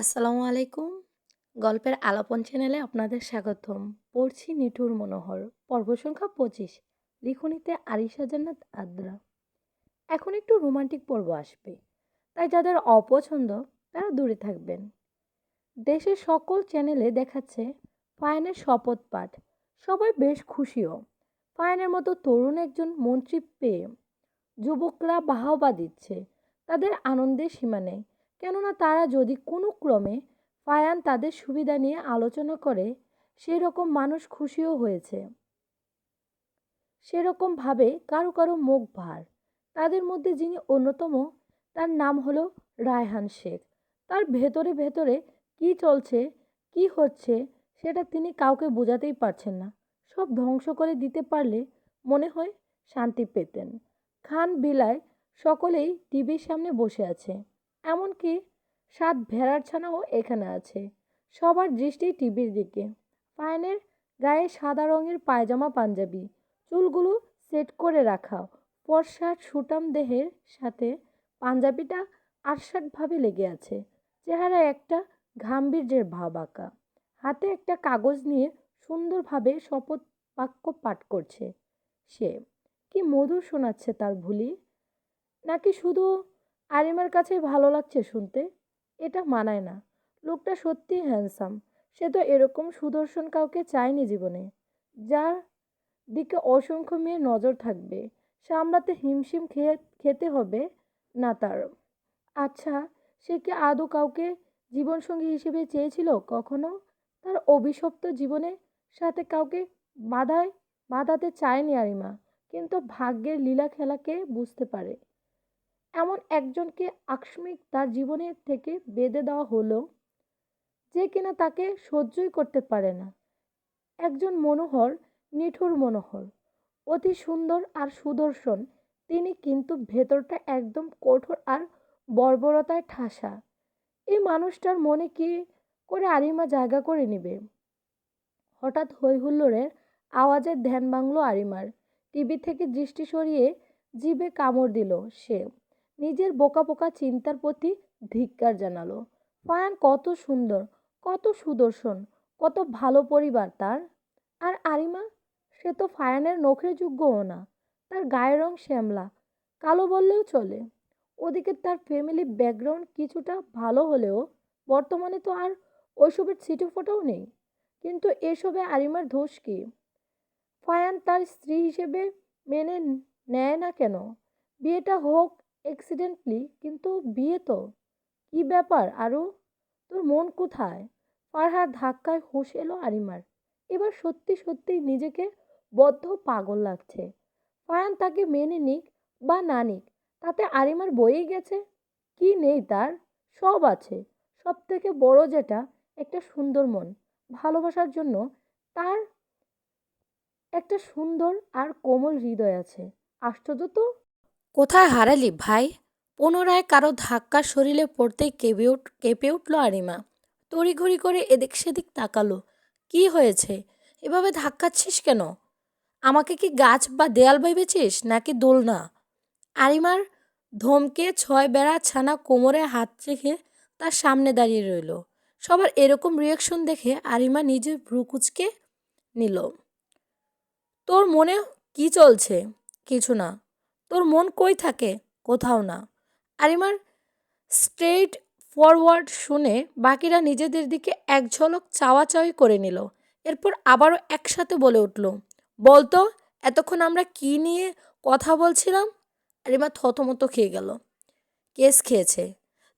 আসসালামু আলাইকুম। গল্পের আলাপন চ্যানেলে আপনাদের স্বাগতম। পড়ছি নিঠুর মনোহর। পর্ব সংখ্যা পঁচিশ। লিখনিতে আরিশা জান্নাত আদ্রা। এখন একটু রোমান্টিক পর্ব আসবে। তাই যাদের অপছন্দ, তারা দূরে থাকবেন। দেশের সকল চ্যানেলে দেখাচ্ছে ফায়ানের শপথ পাঠ। সবাই বেশ খুশিও। ফায়ানের মতো তরুণ একজন মন্ত্রী পেয়ে যুবকরা বাহবা দিচ্ছে। তাদের আনন্দের সীমা নেই। কেননা তারা যদি কোনো ক্রমে ফায়ান তাদের সুবিধা নিয়ে আলোচনা করে সেই রকম মানুষ খুশিও হয়েছে। সেরকমভাবে কারও কারও মুখ ভার। তাদের মধ্যে যিনি অন্যতম, তার নাম হলো রায়হান শেখ। তার ভেতরে ভেতরে কি চলছে, কি হচ্ছে, সেটা তিনি কাউকে বোঝাতেই পারছেন না। সব ধ্বংস করে দিতে পারলে মনে হয় শান্তি পেতেন। খান বিলায় সকলেই টিভির সামনে বসে আছে। এমনকি সাত ভেড়ার ছানাও এখানে আছে। সবার দৃষ্টি টিভির দিকে। পায়নের গায়ে সাদা রঙের পায়জামা পাঞ্জাবি। চুলগুলো সেট করে রাখা। ফর্সার সুটাম দেহের সাথে পাঞ্জাবিটা আটসাটভাবে লেগে আছে। চেহারায় একটা গাম্ভীর্যের ভাব আঁকা। হাতে একটা কাগজ নিয়ে সুন্দরভাবে শপথ বাক্য পাঠ করছে। সে, কি মধুর শোনাচ্ছে তার ভুলি? নাকি শুধু আরিমার কাছে ভালো লাগছে শুনতে। এটা মানায় না। লোকটা সত্যি হ্যান্ডসাম সে তো এরকম সুদর্শন কাউকে চায়নি জীবনে। যার দিকে অসংখ্য মেয়ে নজর থাকবে। সামলাতে হিমশিম খেয়ে, খেতে হবে না তার। আচ্ছা সে কি আদৌ কাউকে জীবনসঙ্গী হিসেবে চেয়েছিল কখনো? তার অভিশপ্ত জীবনের সাথে কাউকে বাধায়, বাধাতে চায়নি আরিমা। কিন্তু ভাগ্যের লীলা খেলাকে বুঝতে পারে। এমন একজনকে আকস্মিক তার জীবনের থেকে বেঁধে দেওয়া হলো যে কিনা তাকে সহ্যই করতে পারে না। একজন মনোহর, নিঠুর মনোহর, অতি সুন্দর আর সুদর্শন। তিনি কিন্তু ভেতরটা একদম কঠোর আর বর্বরতায় ঠাসা। এই মানুষটার মনে কি করে আরিমা জায়গা করে নিবে? হঠাৎ হৈহুল্লোড়ের আওয়াজের ধ্যান ভাঙল আরিমার। টিভি থেকে দৃষ্টি সরিয়ে জিভে কামড় দিল সে। নিজের বোকা বোকা চিন্তার প্রতি ধিক্কার জানালো। ফায়ান কত সুন্দর, কত সুদর্শন, কত ভালো পরিবার তার। আর আরিমা? সে তো ফায়ানের নখের যোগ্যও না। তার গায়ের রং শ্যামলা, কালো বললেও চলে। ওদিকে তার ফ্যামিলি ব্যাকগ্রাউন্ড কিছুটা ভালো হলেও বর্তমানে তো আর ওইসবের ছিটে ফোটাও নেই। কিন্তু এসবে আরিমার দোষ কি? ফায়ান তার স্ত্রী হিসেবে মেনে নেয় না কেন? বিয়েটা হোক অ্যাক্সিডেন্টলি কিন্তু বিয়ে তো। কী ব্যাপার আরও তোর মন কোথায়? ফারহার ধাক্কায় হুঁশ এলো আরিমার। এবার সত্যি সত্যি নিজেকে বদ্ধ পাগল লাগছে। ফায়ান তাকে মেনে নিক বা না নিক, তাতে আরিমার বয়েই গেছে। কি নেই তার? সব আছে। সব থেকে বড় যেটা, একটা সুন্দর মন। ভালোবাসার জন্য তার একটা সুন্দর আর কোমল হৃদয় আছে। আশ্চর্য তো? কোথায় হারালি ভাই? পুনরায় কারও ধাক্কা শরীরে পড়তে কেঁপে উঠ, কেঁপে উঠল আরিমা। তড়িঘড়ি করে এদিক সেদিক তাকালো। কি হয়েছে? এভাবে ধাক্কাচ্ছিস কেন? আমাকে কি গাছ বা দেয়াল ভেবেছিস নাকি দোলনা? আরিমার ধমকে ছয় বেড়া ছানা কোমরে হাত রেখে তার সামনে দাঁড়িয়ে রইল। সবার এরকম রিয়াকশন দেখে আরিমা নিজের ভ্রুকুচকে নিল। তোর মনে কি চলছে? কিছু না। তোর মন কই থাকে? কোথাও না। আরিমার স্ট্রেট ফরওয়ার্ড শুনে বাকিরা নিজেদের দিকে এক ঝলক চাওয়াচাওয়ি করে নিল। এরপর আবারও একসাথে বলে উঠল, বলতো, এতক্ষণ আমরা কি নিয়ে কথা বলছিলাম? আরিমা থতমত খেয়ে গেল। কেস খেয়েছে।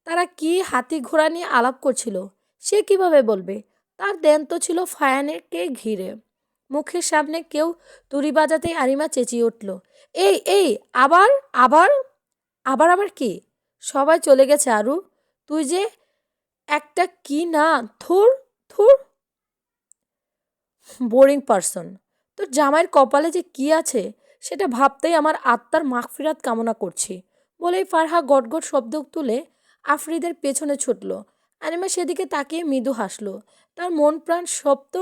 তারা কি হাতি ঘোড়া নিয়ে আলাপ করছিল? সে কীভাবে বলবে? তার দেন তো ছিল ফায়ানেরকে ঘিরে। মুখের সামনে কেউ তুড়ি বাজাতেই আরিমা চেঁচিয়ে উঠল, এই এই, আবার আবার আবার আবার কি? সবাই চলে গেছে আরু, তুই যে একটা কি না থুর থুর বোরিং পারসন, তোর জামাইয়ের কপালে যে কি আছে, সেটা ভাবতেই আমার আত্মার মাগফিরাত কামনা করছি। বলেই ফারহা গটগট শব্দ তুলে আফরিদের পেছনে ছুটল। আনিমা সেদিকে তাকিয়ে মৃদু হাসলো। তার মন প্রাণ শব্দ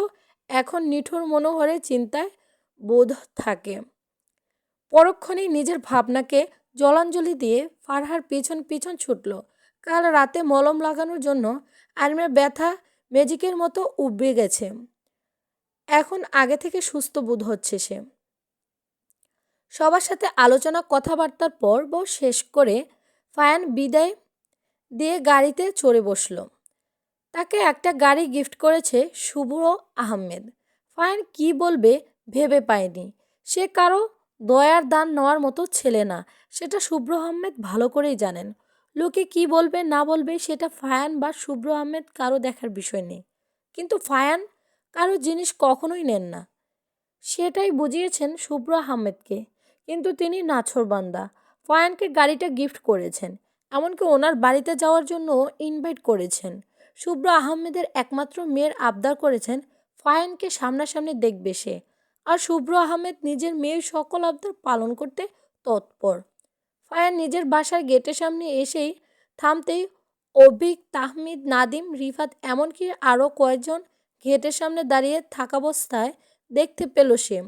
এখন নিঠুর মনোহরের চিন্তায় বোধ থাকে। পরক্ষণেই নিজের ভাবনাকে জলাঞ্জলি দিয়ে ফারহার পিছন পিছন ছুটল। কাল রাতে মলম লাগানোর জন্য আরিমার ব্যথা ম্যাজিকের মতো উবে গেছে। এখন আগে থেকে সুস্থ বোধ হচ্ছে সে। সবার সাথে আলোচনা কথাবার্তার পর বউ শেষ করে ফায়ান বিদায় দিয়ে গাড়িতে চড়ে বসল। তাকে একটা গাড়ি গিফট করেছে শুভ্র আহমেদ। ফায়ান কি বলবে ভেবে পায়নি। সে কারও দয়ার দান নেওয়ার মতো ছেলে না, সেটা শুভ্র আহমেদ ভালো করেই জানেন। লোকে কি বলবে না বলবে সেটা ফায়ান বা শুভ্র আহমেদ কারও দেখার বিষয় নেই। কিন্তু ফায়ান কারও জিনিস কখনোই নেন না। সেটাই বুঝিয়েছেন শুভ্র আহমেদকে। কিন্তু তিনি নাছরবান্দা ফায়ানকে গাড়িটা গিফট করেছেন। এমনকি ওনার বাড়িতে যাওয়ার জন্য ইনভাইট করেছেন। শুভ্র আহমেদের একমাত্র মেয়ের আবদার করেছেন, ফায়ানকে সামনাসামনি দেখবে সে। আর শুভ্র আহমেদ নিজের মেয়ের সকল আবদার পালন করতে তৎপর। ফায়ান নিজের বাসার গেটের সামনে এসেই থামতেই অভিক, তাহমিদ, নাদিম, রিফাত এমনকি আরও কয়েকজন গেটের সামনে দাঁড়িয়ে থাকাবস্থায় দেখতে পেল সে।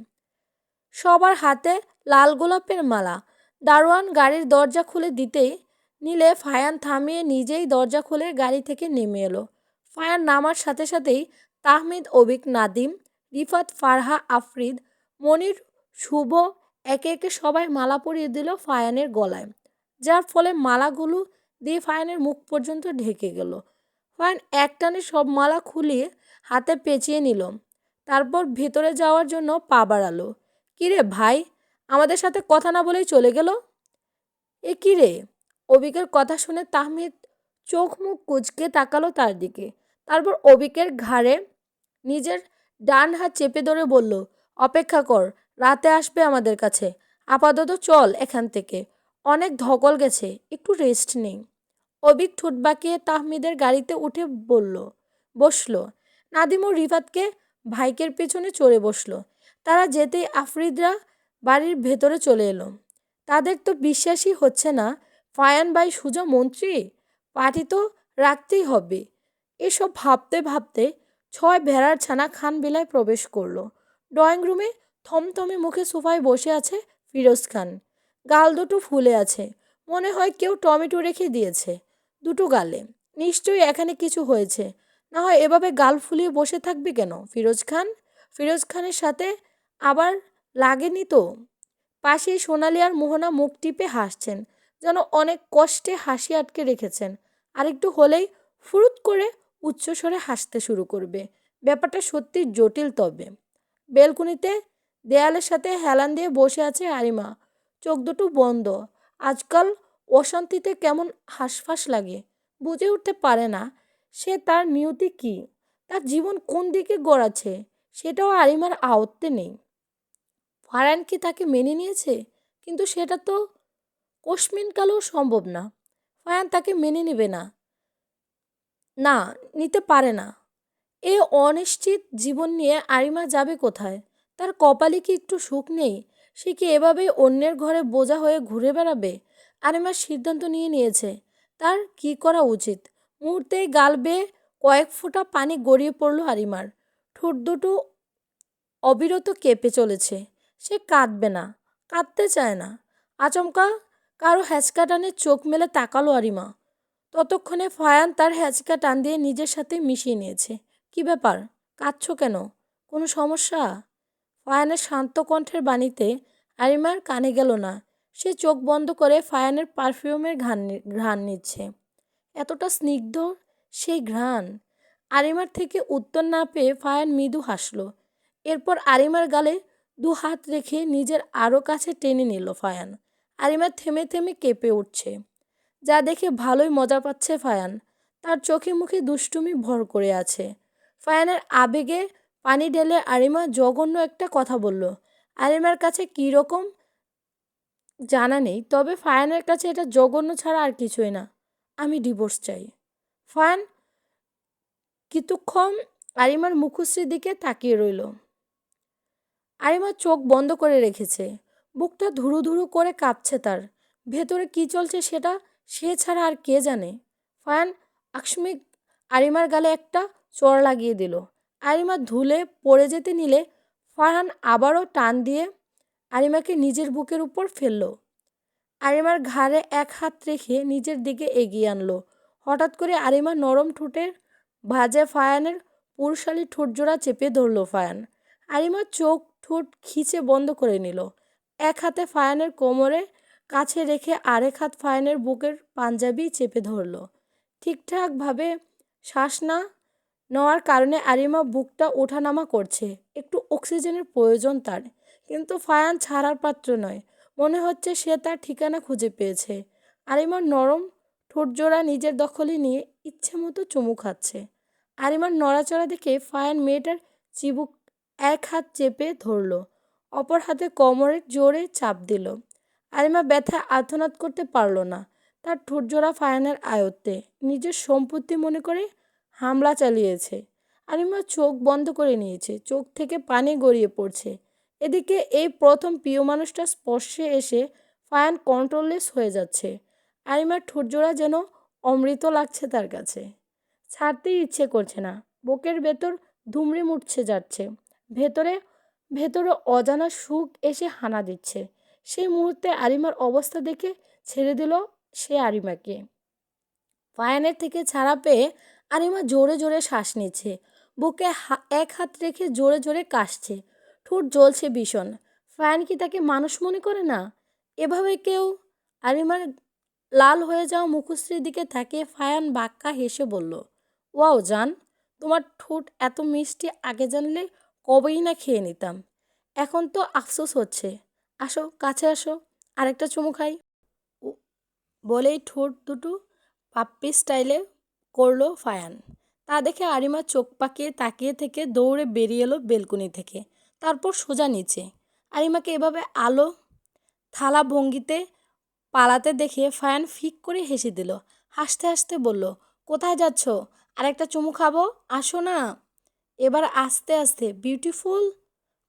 সবার হাতে লাল গোলাপের মালা। দারোয়ান গাড়ির দরজা খুলে দিতেই নিলে ফায়ান থামিয়ে নিজেই দরজা খুলে গাড়ি থেকে নেমে এলো। ফায়ান নামার সাথে সাথেই তাহমিদ অবিক নাদিম, রিফাত, ফারহা, আফরিদ, মনির, শুভ একে একে সবাই মালা পরিয়ে দিল ফায়ানের গলায়, যার ফলে মালাগুলো দিয়ে ফায়ানের মুখ পর্যন্ত ঢেকে গেল। ফায়ান একটানে সব মালা খুলিয়ে হাতে পেঁচিয়ে নিল, তারপর ভেতরে যাওয়ার জন্য পা বাড়ালো। কিরে ভাই, আমাদের সাথে কথা না বলেই চলে গেল? এ কিরে? অবিকের কথা শুনে তাহমিদ চোখ মুখ কুচকে তাকালো তার দিকে। তারপর অবিকের ঘাড়ে নিজের ডান হাত চেপে ধরে বলল, অপেক্ষা কর, রাতে আসবে আমাদের কাছে। আপাতত চল এখান থেকে। অনেক ধকল গেছে, একটু রেস্ট নেই। অবিক ঠোঁট বাঁকিয়ে তাহমিদের গাড়িতে উঠে বলল, বসল। নাদিম ও রিফাতকে ভাইকের পেছনে চড়ে বসল। তারা যেতেই আফরিদরা বাড়ির ভেতরে চলে এলো। তাদের তো বিশ্বাসই হচ্ছে না ফায়ান বাই সুজা মন্ত্রী পার্টি তো রাখতেই হবে। এসব ভাবতে ভাবতে ছয় ভেড়ার ছানা খান বিলায় প্রবেশ করল। ড্রয়িং রুমে থমথমে মুখে সোফায় বসে আছে ফিরোজ খান। গাল দুটো ফুলে আছে। মনে হয় কেউ টমেটো রেখে দিয়েছে। দুটো গালে। নিশ্চয়ই এখানে কিছু হয়েছে। না হয় এভাবে গাল ফুলিয়ে বসে থাকবে কেন ফিরোজ খান? ফিরোজ খানের সাথে আবার লাগেনি তো? পাশেই সোনালি আর মোহনা মুখ টিপে হাসছেন। যেন অনেক কষ্টে হাসি আটকে রেখেছেন। আরেকটু হলেই ফুরুত করে উচ্চস্বরে হাসতে শুরু করবে। ব্যাপারটা সত্যি জটিল তবে। বেলকুনিতে দেয়ালের সাথে হেলান দিয়ে বসে আছে আরিমা। চোখ দুটো বন্ধ। আজকাল অশান্তিতে কেমন হাঁসফাঁস লাগে। বুঝে উঠতে পারে না সে তার নিয়তি কি? তার জীবন কোন দিকে গড়াচ্ছে? সেটাও আরিমার আয়ত্তে নেই। ফারান কি তাকে মেনে নিয়েছে? কিন্তু সেটা তো কোশমিনকালেও সম্ভব না। ফায়ান তাকে মেনে নেবে না। না, নিতে পারে না। এ অনিশ্চিত জীবন নিয়ে আরিমা যাবে কোথায়? তার কপালে কি একটু সুখ নেই? সে কি এভাবেই অন্যের ঘরে বোঝা হয়ে ঘুরে বেড়াবে? আরিমার সিদ্ধান্ত নিয়ে নিয়েছে। তার কি করা উচিত? মুহূর্তেই গাল বেয়ে কয়েক ফোঁটা পানি গড়িয়ে পড়ল আরিমার। ঠোঁট দুটো অবিরত কেঁপে চলেছে। সে কাঁদবে না, কাঁদতে চায় না। আচমকা কারও হ্যাঁচকা টানে চোখ মেলে তাকালো আরিমা। ততক্ষণে ফায়ান তার হ্যাঁচকা টান দিয়ে নিজের সাথে মিশিয়ে নিয়েছে। কি ব্যাপার? কাঁদছ কেন? কোনো সমস্যা? ফায়ানের শান্ত কণ্ঠের বাণীতে আরিমার কানে গেল না। সে চোখ বন্ধ করে ফায়ানের পারফিউমের ঘ্রাণ ঘ্রাণ নিচ্ছে। এতটা স্নিগ্ধ সেই ঘ্রাণ। আরিমার থেকে উত্তর না পেয়ে ফায়ান মৃদু হাসলো। এরপর আরিমার গালে দু হাত রেখে নিজের আরও কাছে টেনে নিল ফায়ান। আরিমা থেমে থেমে কেঁপে উঠছে। যা দেখে ভালোই মজা পাচ্ছে ফায়ান। তার চোখে মুখে দুষ্টুমি ভর করে আছে। ফায়ানের আবেগে পানি ঢেলে আরিমা জঘন্য একটা কথা বলল, আরিমার কাছে কী রকম জানা নেই, তবে ফায়ানের কাছে এটা জঘন্য ছাড়া আর কিছুই না। আমি ডিভোর্স চাই। ফায়ান কিছুক্ষণ আরিমার মুখশ্রীর দিকে তাকিয়ে রইল। আরিমা চোখ বন্ধ করে রেখেছে। বুকটা ধুরু ধুরু করে কাঁপছে তার। ভেতরে কি চলছে সেটা সে ছাড়া আর কে জানে। ফায়ান আকস্মিক আরিমার গালে একটা চড় লাগিয়ে দিল। আরিমা ধুলে পড়ে যেতে নিলে ফারহান আবারও টান দিয়ে আরিমাকে নিজের বুকের উপর ফেলল। আরিমার ঘাড়ে এক হাত রেখে নিজের দিকে এগিয়ে আনলো। হঠাৎ করে আরিমা নরম ঠোঁটের ভাজে ফায়ানের পুরুষালী ঠোঁটজোড়া চেপে ধরল ফায়ান। আরিমা চোখ ঠোঁট খিচে বন্ধ করে নিল। এক হাতে ফায়ানের কোমরে কাছে রেখে আরেক হাত ফায়ানের বুকের পাঞ্জাবি চেপে ধরল। ঠিকঠাকভাবে শ্বাস না নেওয়ার কারণে আরিমা বুকটা ওঠানামা করছে। একটু অক্সিজেনের প্রয়োজন তার, কিন্তু ফায়ান ছাড়ার পাত্র নয়। মনে হচ্ছে সে তার ঠিকানা খুঁজে পেয়েছে। আরিমার নরম, ঠোঁটজোড়া নিজের দখলে নিয়ে ইচ্ছে মতো চুমু খাচ্ছে। আরিমার নড়াচড়া দেখে ফায়ান মেয়েটার চিবুক এক হাত চেপে ধরল। অপর হাতে কোমরে জোরে চাপ দিল। আরিমা ব্যথা আর্তনাদ করতে পারল না। তার ঠোঁটজোড়া ফায়ানের আয়ত্তে নিজের সম্পত্তি মনে করে হামলা চালিয়েছে। আরিমা চোখ বন্ধ করে নিয়েছে। চোখ থেকে পানি গড়িয়ে পড়ছে। এদিকে এই প্রথম প্রিয় মানুষটা স্পর্শে এসে ফায়ান কন্ট্রোললেস হয়ে যাচ্ছে। আরিমার ঠোঁটজোড়া যেন অমৃত লাগছে তার কাছে। ছাড়তেই ইচ্ছে করছে না। বুকের ভেতর ধুমড়ে মুটছে যাচ্ছে। ভেতরে ভেতরে অজানা সুখ এসে হানা দিচ্ছে। সেই মুহূর্তে আরিমার অবস্থা দেখে ছেড়ে দিল সে আরিমাকে। ফায়ানের থেকে ছাড়া পেয়ে আরিমা জোরে জোরে শ্বাস নিচ্ছে। বুকে এক হাত রেখে জোরে জোরে কাশছে। ঠোঁট জ্বলছে ভীষণ। ফায়ান কি তাকে মানুষ মনে করে না? এভাবে কেউ আরিমার লাল হয়ে যাওয়া মুখশ্রীর দিকে তাকিয়ে ফায়ান বাক্কা হেসে বলল, ওয়াও জান, তোমার ঠোঁট এত মিষ্টি, আগে জানলে কবেই না খেয়ে নিতাম। এখন তো আফসোস হচ্ছে। আসো, কাছে আসো, আরেকটা চুমু খাই। বলেই ঠোঁট দুটো পাপ্পি স্টাইলে করল ফায়ান। তা দেখে আরিমা চোখ পাকিয়ে তাকিয়ে থেকে দৌড়ে বেরিয়ে এলো বেলকুনি থেকে। তারপর সোজা নিচে। আরিমাকে এভাবে আলো থালা ভঙ্গিতে পালাতে দেখে ফায়ান ফিক করে হেসে দিল। হাসতে হাসতে বলল, কোথায় যাচ্ছ? আরেকটা চুমু খাব? আসো না। এবার আস্তে আস্তে বিউটিফুল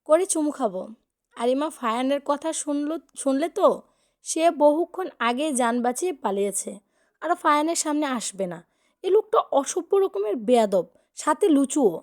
করে চুমু খাব। আরিমা ফায়ানের কথা শুনল শুনলে তো? সে বহুক্ষণ আগে যান বাঁচিয়ে পালিয়েছে। আর ফায়ানের সামনে আসবে না। এ লোকটা অসভ্য রকমের বেয়াদব, সাথে লুচুও।